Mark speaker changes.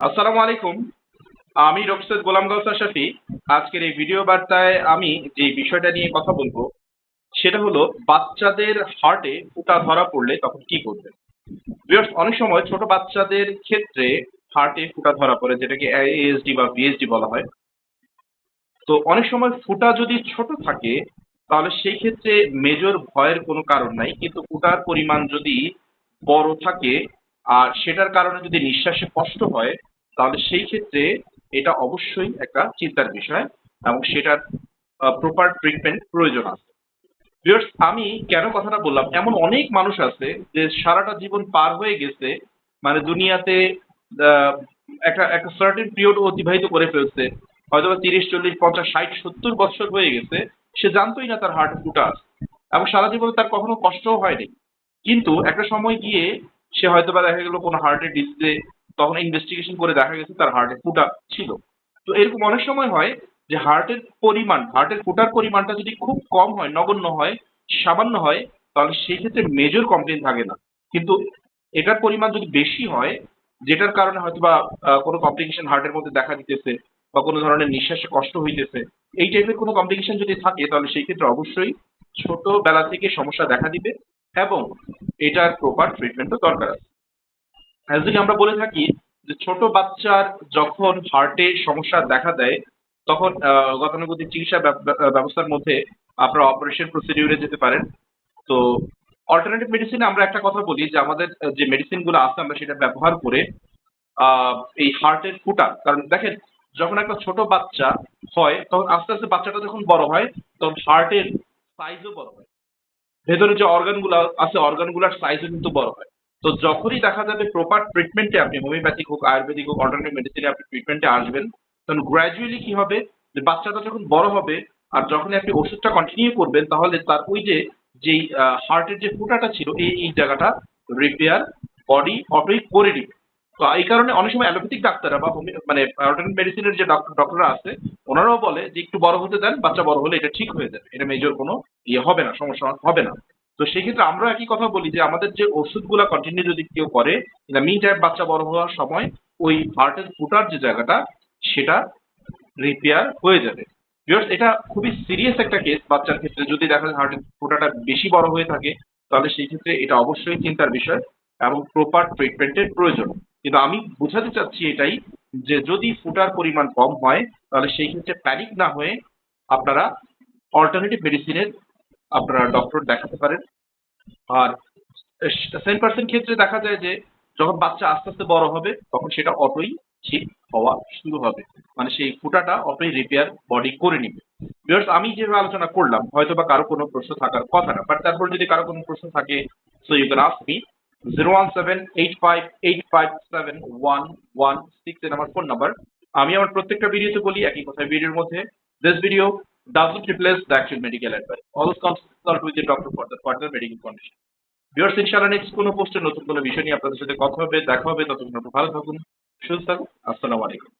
Speaker 1: আসসালামু আলাইকুম। আমি রফিসেদ গোলাম গৌসা শফি। আজকের এই ভিডিও বার্তায় আমি যে বিষয়টা নিয়ে কথা বলব, সেটা হলো বাচ্চাদের হার্টে ফুটা ধরা পড়লে তখন কি করবে? অনেক সময় ছোট বাচ্চাদের ক্ষেত্রে হার্টে ফুটা ধরা পড়ে, যেটাকে এএসডি বা বিএসডি বলা হয়। তো অনেক সময় ফুটা যদি ছোট থাকে, তাহলে সেই ক্ষেত্রে মেজর ভয়ের কোনো কারণ নাই। কিন্তু ফুটার পরিমাণ যদি বড় থাকে, আর সেটার কারণে যদি নিঃশ্বাসে কষ্ট হয় তাহলে সেই ক্ষেত্রে এটা অবশ্যই একটা চিন্তার বিষয় এবং সেটার প্রপার ট্রিটমেন্ট প্রয়োজন আছে। আমি কেন কথাটা বললাম? এমন অনেক মানুষ আছে যে সারাটা জীবন পার হয়ে গেছে মানে দুনিয়াতে একটা একটা সার্টেন পিরিয়ড অতিবাহিত করে ফেলছে হয়তো তিরিশ, চল্লিশ, পঞ্চাশ, ষাট, সত্তর বছর হয়ে গেছে, সে জানতোই না তার হার্ট ফুটা আছে। এবং সারা জীবনে তার কখনো কষ্টও হয়নি। কিন্তু একটা সময় গিয়ে সে হয়তো বা দেখা গেল কোনো হার্টের ডিসিজে তখন ইনভেস্টিগেশন করে দেখা গেছে তার হার্টে ফুটা ছিল। তো এরকম অনেক সময় হয় যে হার্টের পরিমাণ হার্টের ফুটার পরিমাণটা যদি খুব কম হয়, নগণ্য হয়, সামান্য হয়, তাহলে সেই ক্ষেত্রে মেজর কমপ্লেন থাকে না। কিন্তু এটার পরিমাণ যদি বেশি হয়, যেটার কারণে হয়তো বা কোনো কমপ্লিকেশন হার্টের মধ্যে দেখা দিতেছে বা কোনো ধরনের নিঃশ্বাসে কষ্ট হইতেছে, এই টাইপের কোনো কমপ্লিকেশন যদি থাকে, তাহলে সেই ক্ষেত্রে অবশ্যই ছোটবেলা থেকে সমস্যা দেখা দিবে এবং এটার প্রপার ট্রিটমেন্টও দরকার আছে। যদি আমরা বলে থাকি যে ছোট বাচ্চার যখন হার্টে সমস্যা দেখা দেয়, তখন গতানুগতিক চিকিৎসা ব্যব- ব্যব- ব্যবস্থার মধ্যে আপনারা অপারেশন প্রসিডিউরে যেতে পারেন। তো অল্টারনেটিভ মেডিসিনে আমরা একটা কথা বলি যে আমাদের যে মেডিসিনগুলো আছে আমরা সেটা ব্যবহার করে এই হার্টের ফুটা, কারণ দেখেন যখন একটা ছোট বাচ্চা হয়, তখন আস্তে আস্তে বাচ্চাটা যখন বড় হয়, তখন হার্টের সাইজও বড় হয়। ভেতরে যে অর্গানগুলো আছে অর্গানগুলোর সাইজও কিন্তু বড় হয়। তো যখনই দেখা যাবে প্রপার ট্রিটমেন্টে আপনি হোমিওপ্যাথিক হোক আয়ুর্বেদিক হোক অল্টারনেটিভ মেডিসিনে আপনি ট্রিটমেন্টে আসবেন তখন গ্র্যাজুয়ালি কি হবে? যে বাচ্চাটা যখন বড় হবে আর যখন আপনি ওষুধটা কন্টিনিউ করবেন, তাহলে তার ওই যে, যেই হার্টের যে ফুটাটা ছিল, এই এই জায়গাটা রিপেয়ার বডি অটোই করে দিবে তো এই কারণে অনেক সময় অ্যালোপ্যাথিক ডাক্তাররা বা মানে অল্টারনেটিভ মেডিসিনের যে ডক্টররা আছে, ওনারাও বলে যে, একটু বড় হতে দেন, বাচ্চা বড় হলে এটা ঠিক হয়ে যাবে, এটা মেজর কোনো ইয়ে হবে না, সমস্যা হবে না। তো সেক্ষেত্রে আমরা একই কথা বলি যে আমাদের যে ওষুধগুলো কন্টিনিউ যদি কেউ করে মিন টাইম বাচ্চা বড় হওয়ার সময় ওই হার্টের ফুটার যে জায়গাটা, সেটা রিপেয়ার হয়ে যাবে। এটা খুবই সিরিয়াস একটা কেস বাচ্চার ক্ষেত্রে। যদি দেখা যায় হার্টের ফোঁটাটা বেশি বড় হয়ে থাকে, তাহলে সেই ক্ষেত্রে এটা অবশ্যই চিন্তার বিষয় এবং প্রপার ট্রিটমেন্টের প্রয়োজন। কিন্তু আমি বোঝাতে চাচ্ছি এটাই যে যদি ফুটার পরিমাণ কম হয়, তাহলে সেই ক্ষেত্রে প্যানিক না হয়ে আপনারা অল্টারনেটিভ মেডিসিনের আপনারা ডক্টর দেখাতে পারেন। আর সেভেন পার্সেন্ট ক্ষেত্রে দেখা যায় যে যখন বাচ্চা আস্তে আস্তে বড় হবে তখন সেটা অটোই ঠিক হওয়া শুরু হবে। মানে সেই ফুটাটা অটোই রিপেয়ার বডি করে নিবে। Viewers, আমি যেভাবে আলোচনা করলাম হয়তো বা কারও কোনো প্রশ্ন থাকার কথা না বাট তারপর যদি কারও কোনো প্রশ্ন থাকে so you can ask me zero one seven eight five eight five seven one one six এর আমার ফোন নাম্বার আমি আমার প্রত্যেকটা ভিডিওতে বলি একই কথা ভিডিওর মধ্যে। This video doesn't replace the actual medical advice. Always consult with your doctor for the further medical condition. Viewers ইনশাআল্লাহ নেক্সট কোনো পোস্টে নতুন কোনো বিষয় নিয়ে আপনাদের সাথে কথা হবে দেখা হবে ততক্ষণ ভালো থাকুন সুস্থ থাকুন আসসালামু আলাইকুম